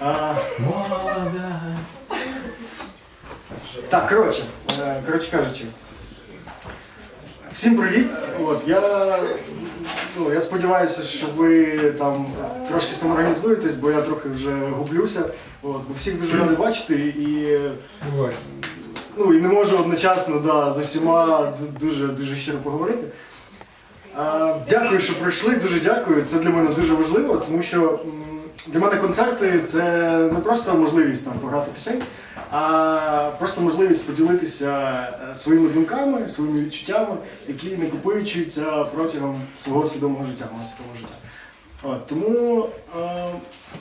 А, Так, коротше, е, коротше кажучи. Всім привіт! От, я, ну, я сподіваюся, що ви там трошки самоорганізуєтесь, бо я трохи вже гублюся. От, бо всіх дуже радий бачити і, ну, і не можу одночасно да, з усіма д- дуже, дуже щиро поговорити. Дякую, що прийшли. Дуже дякую. Це для мене дуже важливо, тому що для мене концерти це не просто можливість там пограти пісень, а просто можливість поділитися е, своїми думками, своїми відчуттями, які накопичуються протягом свого свідомого життя, мого життя. От, тому, е,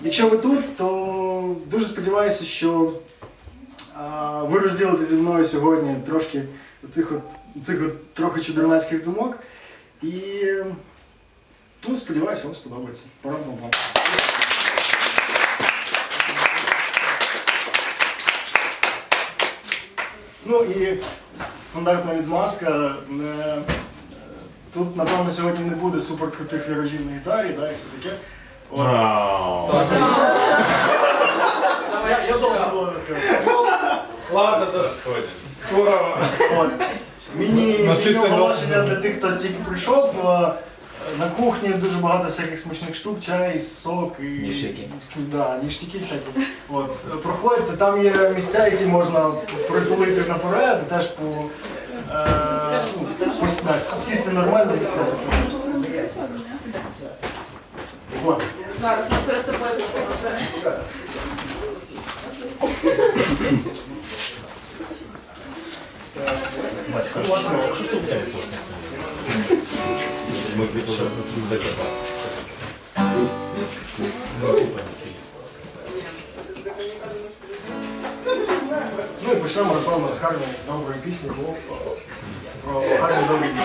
якщо ви тут, то дуже сподіваюся, що е, ви розділите зі мною сьогодні трошки тих от, цих от трохи чудернацьких думок. І ну, сподіваюся, вам сподобається. Пора вам. Ну і стандартна відмазка. Тут, напевно, сьогодні не буде суперкрутих віражів на гітарі, да, і все таке. От. Я, я должен було розказати. Ладно, до скорого. От. Міні, міні оголошення для тих, хто тільки прийшов. На кухні дуже багато всяких смачних штук, чай, сок і Ніштяки. Да, ніштяки всякі. От. Проходьте, там є місця, які можна притулити наперед, і теж по, е, ну, ось, да, сісти нормально місце. От. Зараз ми перед тобою Ну і почнемо напевно з гарної доброї пісні про гарні добрі дні.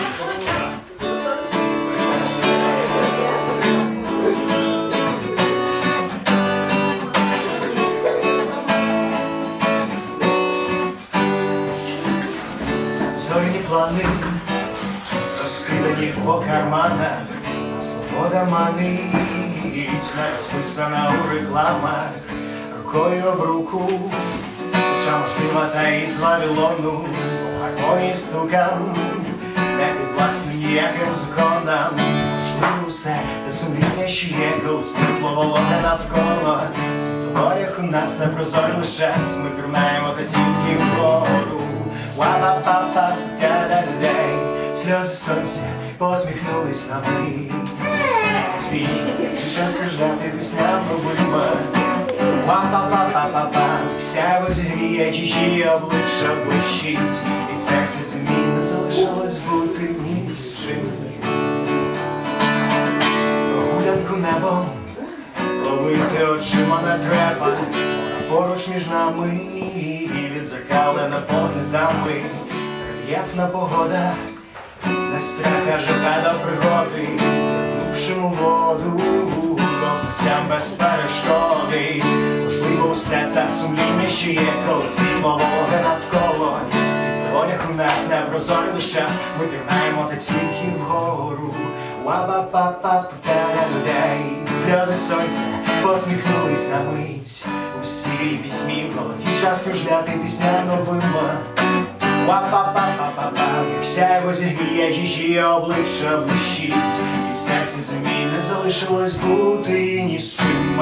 Розкидані по карманах, а свобода манить, не розписана у рекламах, рукою об руку, хоча можлива та із Вавилону, по гармонії стукам, не підвласний ніяким законам, можливо все, та сумління ще є, світло волоне навколо, світоворях у нас не прозорий час, ми пірнаємо та тільки вгору. Ва-ла-па-па, тя-да-да-дей Сльози сонця посміхнулись на мить Свій час ждати пісня новима Ва-па-па-па-па-па Сяйво зігріє чужі обличчя блищить І серце змі не залишилось бути ні з чим. Прогулянку небом Ловити очима не треба, поруч між нами і відзеркалена поглядами. Рельєфна погода, не страха живе до пригоди, глибшимо воду, розлиттям без перешкоди. Можливо, все та сумління ще є, коли світло вологе навколо. Світлонях у нас не прозорий лиш час, ми пірнаємо та тільки вгору. Ва-ба па па людей Сльози сонця посміхнулись на мить Усі візьмі в голові час кружляти пісня новима Ва-па-па-па-па-па Як сяйво зігріє обличчя блищить І в серці землі не залишилось бути ні з чим.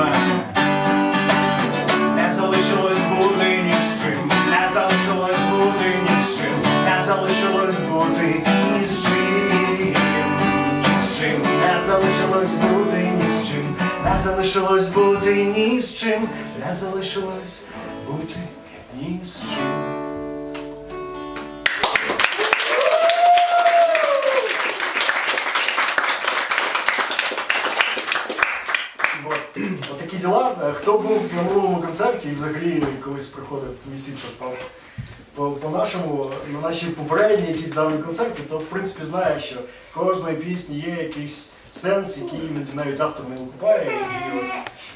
Не залишилось бути ні з чим. Не залишилось бути ні з чим. Не залишилось бути ні з чим ні з чим. Не залишилось бути ні з чим. Не залишилось бути ні з чим. Не залишилось бути ні з чим Хто був на минулому концерті і взагалі колись приходив місяця по, по, по нашому, на наші попередні якісь давні концерти, то в принципі знає, що кожної пісні є якийсь сенс, який іноді навіть автор не викупає.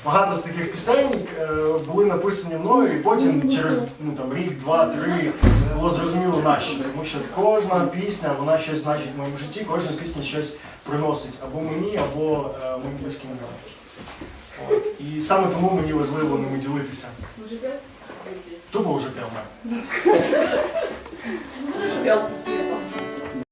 Багато з таких пісень е, були написані мною, і потім через ну, там, рік, два, три було зрозуміло нащо. Тому що кожна пісня, вона щось значить в моєму житті, кожна пісня щось приносить або мені, або е, моїм близьким людям. І саме тому мені важливо ними ділитися. То був вже прямо.